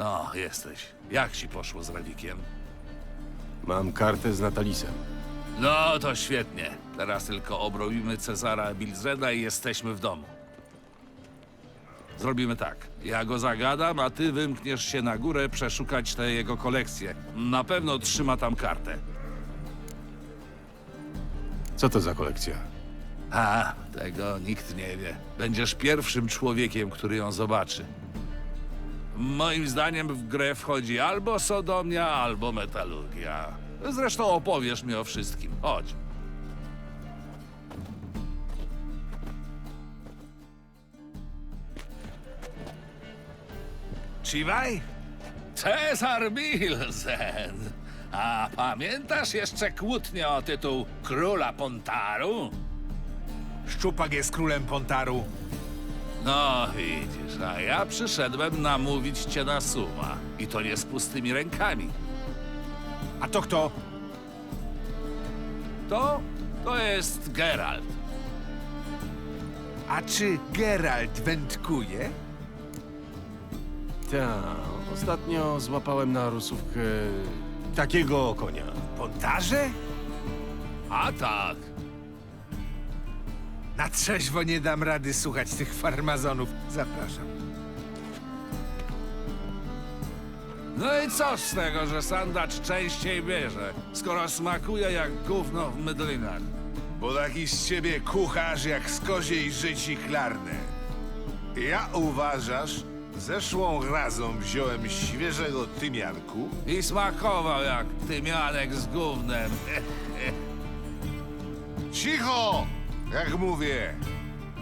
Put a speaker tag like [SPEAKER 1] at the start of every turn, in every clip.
[SPEAKER 1] No, jesteś. Jak ci poszło z Rawikiem?
[SPEAKER 2] Mam kartę z Natalisem.
[SPEAKER 1] No, to świetnie. Teraz tylko obrobimy Cezara Bilzeda i jesteśmy w domu. Zrobimy tak. Ja go zagadam, a ty wymkniesz się na górę przeszukać te jego kolekcje. Na pewno trzyma tam kartę.
[SPEAKER 2] Co to za kolekcja?
[SPEAKER 1] A, tego nikt nie wie. Będziesz pierwszym człowiekiem, który ją zobaczy. Moim zdaniem w grę wchodzi albo sodomia, albo metalurgia. Zresztą opowiesz mi o wszystkim. Chodź. Chivaj? Cezar Bilzen. A pamiętasz jeszcze kłótnię o tytuł Króla Pontaru?
[SPEAKER 3] Szczupak jest królem Pontaru.
[SPEAKER 1] No widzisz, a ja przyszedłem namówić cię na suma. I to nie z pustymi rękami.
[SPEAKER 3] A to kto?
[SPEAKER 1] To, to jest Geralt.
[SPEAKER 3] A czy Geralt wędkuje?
[SPEAKER 2] Ta, ostatnio złapałem na rusówkę takiego konia.
[SPEAKER 3] Pontarze?
[SPEAKER 1] A tak,
[SPEAKER 3] Na trzeźwo nie dam rady słuchać tych farmazonów. Zapraszam.
[SPEAKER 1] no i co z tego, że sandacz częściej bierze, skoro smakuje jak gówno w mydlinach?
[SPEAKER 4] Bo taki z ciebie kucharz jak z koziej życi chlarne. Ja uważasz, zeszłą razą wziąłem świeżego tymianku,
[SPEAKER 1] I smakował jak tymianek z gównem.
[SPEAKER 4] Cicho! Jak mówię,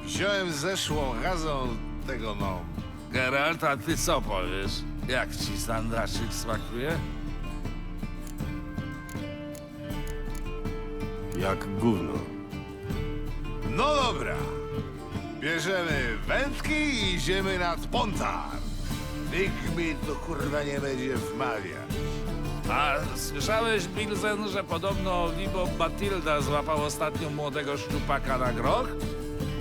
[SPEAKER 4] wziąłem zeszłą razą tego no.
[SPEAKER 1] Geralt, a ty co powiesz? Jak ci sandaczyk smakuje?
[SPEAKER 2] Jak gówno.
[SPEAKER 4] No dobra. Bierzemy wędki i idziemy nad Pontar. Nikt mi to kurwa nie będzie wmawiać.
[SPEAKER 1] A słyszałeś, Bilzen, że podobno Libo Batilda złapał ostatnio młodego szczupaka na groch?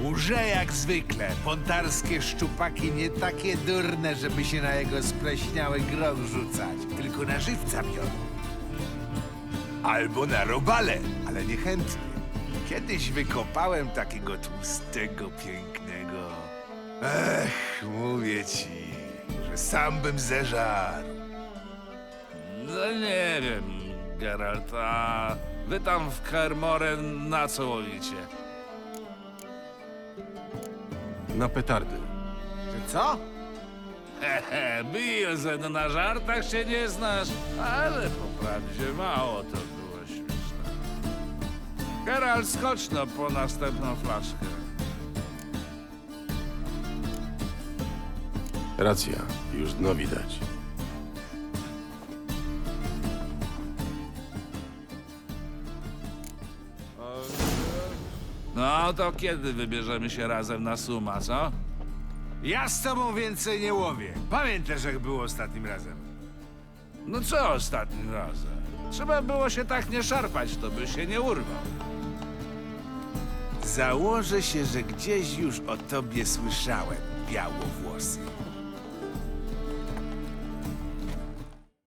[SPEAKER 3] Łże jak zwykle. Pontarskie szczupaki nie takie durne, żeby się na jego spleśniały groch rzucać. Tylko na żywca biorą. Albo na robale, ale niechętnie. Kiedyś wykopałem takiego tłustego, pięknego. Ech, mówię ci, że sam bym zeżarł.
[SPEAKER 1] Nie wiem, Geralt, a wy tam w Kermoren na co łowicie?
[SPEAKER 2] Na petardy.
[SPEAKER 3] Że co?
[SPEAKER 1] Hehe, Bilzen, na żartach się nie znasz, ale po prawdzie mało to było śmieszne. Geralt, skocz no po następną flaszkę.
[SPEAKER 2] Racja, już dno widać.
[SPEAKER 1] No to kiedy wybierzemy się razem na suma, co?
[SPEAKER 3] Ja z tobą więcej nie łowię. Pamiętasz, jak było ostatnim razem.
[SPEAKER 1] No co ostatnim razem? Trzeba było się tak nie szarpać, to by się nie urwał.
[SPEAKER 3] Założę się, że gdzieś już o tobie słyszałem, białowłosy.